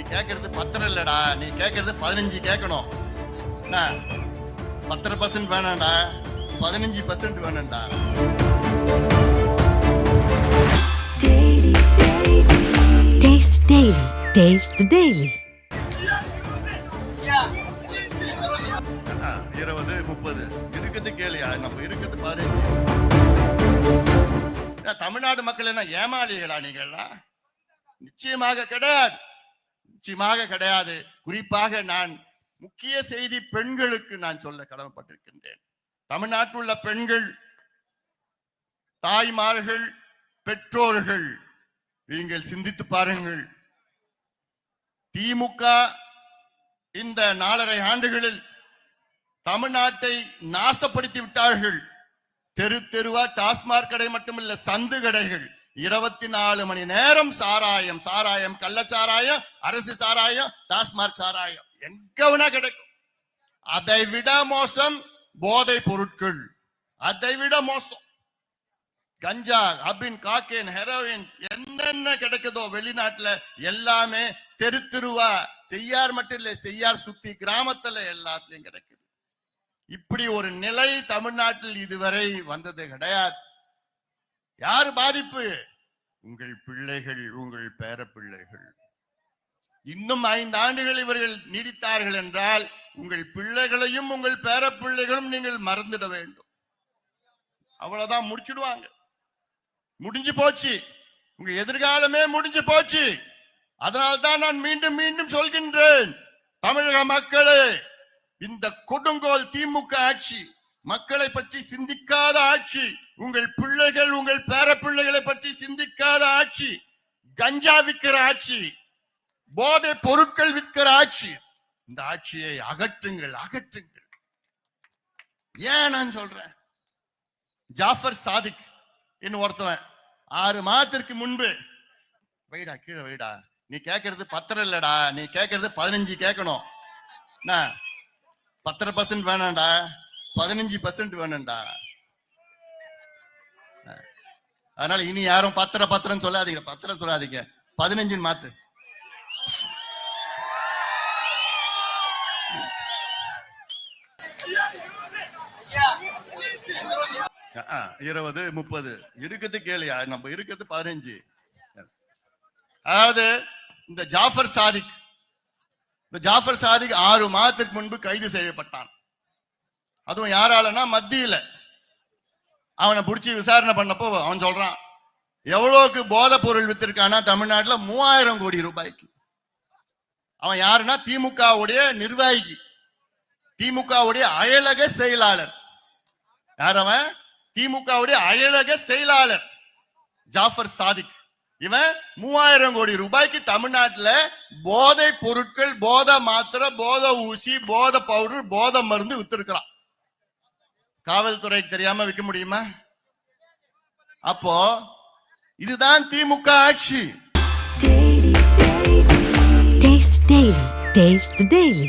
நீ கேட்கறது பத்திரம் இல்லடா. நீ கேட்கறது பதினஞ்சு கேட்கணும் என்ன? பத்தரை பர்சன்ட் வேணாம்டா. பதினஞ்சு பர்சன்ட் வேணும்டா. Taste daily. Taste the daily. இருபது முப்பது. இருக்குது கேளியா? நம்ம இருக்குது பதினஞ்சு தமிழ்நாடு மக்கள் என்ன ஏமாளிகளா நீங்கள்லாம் நிச்சயமாக கிடையாது. நிச்சயமாக கிடையாது. குறிப்பாக நான் முக்கிய செய்தி பெண்களுக்கு நான் சொல்ல கடமைப்பட்டிருக்கின்றேன். தமிழ்நாட்டில் உள்ள பெண்கள் தாய்மார்கள் பெற்றோர்கள் நீங்கள் சிந்தித்து பாருங்கள். திமுக இந்த நாலரை ஆண்டுகளில் தமிழ்நாட்டை நாசப்படுத்தி விட்டார்கள். தெரு தெருவா டாஸ்மாக் கடை மட்டுமில்ல சந்து கடைகள் இருபத்தி நாலு மணி நேரம் சாராயம் சாராயம் கள்ள சாராயம் அரசு சாராயம் டாஸ்மாக் சாராயம். எங்க வேணா கிடைக்கும். அதை விட மோசம் போதை பொருட்கள். அதை விட மோசம். கஞ்சா அபின் காக்கேன் ஹெரோயின் என்னென்ன கிடைக்குதோ வெளிநாட்டுல எல்லாமே தெரு தெருவா செய்யார் மட்டும் இல்ல செய்யார் சுத்தி கிராமத்துல எல்லாத்துலயும் கிடைக்குது. இப்படி ஒரு நிலை தமிழ்நாட்டில் இதுவரை வந்தது கிடையாது. யாரு பாதிப்பு? உங்கள் பிள்ளைகள் உங்கள் பேர பிள்ளைகள் இன்னும் ஐந்து ஆண்டுகள் இவர்கள் நீடித்தார்கள் என்றால் உங்கள் பிள்ளைகளையும் உங்கள் பேர பிள்ளைகளும் நீங்கள் மறந்துட வேண்டும். அவ்வளவுதான் முடிச்சிடுவாங்க. முடிஞ்சு போச்சு. உங்க எதிர்காலமே முடிஞ்சு போச்சு. அதனால்தான் நான் மீண்டும் மீண்டும் சொல்கின்றேன். தமிழக மக்களே இந்த கொடுங்கோல் திமுக ஆட்சி மக்களை பற்றி சிந்திக்காத ஆட்சி உங்கள் பிள்ளைகள் உங்கள் பேர பிள்ளைகளை பற்றி சிந்திக்க ஆட்சி கஞ்சா விற்கிற ஆட்சி போதை பொருட்கள் விற்கிற ஆட்சி இந்த ஆட்சியை அகற்றுங்கள் அகற்றுங்கள். ஏன் நான் சொல்றேன்? ஜாஃபர் சாதிக் இன்னும் ஒருத்தவன் ஆறு மாதத்திற்கு முன்பு வைடா கீழே வைடா நீ கேட்கறது பத்திரம் இல்லடா நீ கேட்கறது பதினஞ்சு கேட்கணும். பத்தரை பர்சன்ட் வேணாம்டா பதினஞ்சு பர்சன்ட் வேணும்டா. அதனால இனி யாரும் பத்திர பத்திரம் சொல்லாதீங்க. பத்திரம் சொல்லாதீங்க. பதினஞ்சுன்னு மாத்து. இருபது முப்பது. இருக்குது கேளியா நம்ம இருக்கிறது பதினஞ்சு. அதாவது இந்த ஜாஃபர் சாதிக் இந்த ஜாஃபர் சாதிக் ஆறு மாதத்துக்கு முன்பு கைது செய்யப்பட்டான். அதுவும் யாராலன்னா மத்தியில. அவனை பிடிச்சி விசாரணை பண்ணப்போ அவன் சொல்றான் எவ்வளவுக்கு போதை பொருள் வித்திருக்கானா தமிழ்நாட்டில் மூவாயிரம் கோடி ரூபாய்க்கு. அவன் யாருன்னா? திமுகவுடைய நிர்வாகி. திமுகவுடைய அயலக செயலாளர். யார் அவன்? திமுகவுடைய அயலக செயலாளர் ஜாஃபர் சாதிக். இவன் மூவாயிரம் கோடி ரூபாய்க்கு தமிழ்நாட்டில் போதை பொருட்கள் போதை மாத்திரை போதை ஊசி போதை பவுடர் போதை மருந்து வித்திருக்கிறான். காவல்துறைக்கு தெரியாம விற்க முடியுமா? அப்போ இதுதான் திமுக ஆட்சி. டெய்லி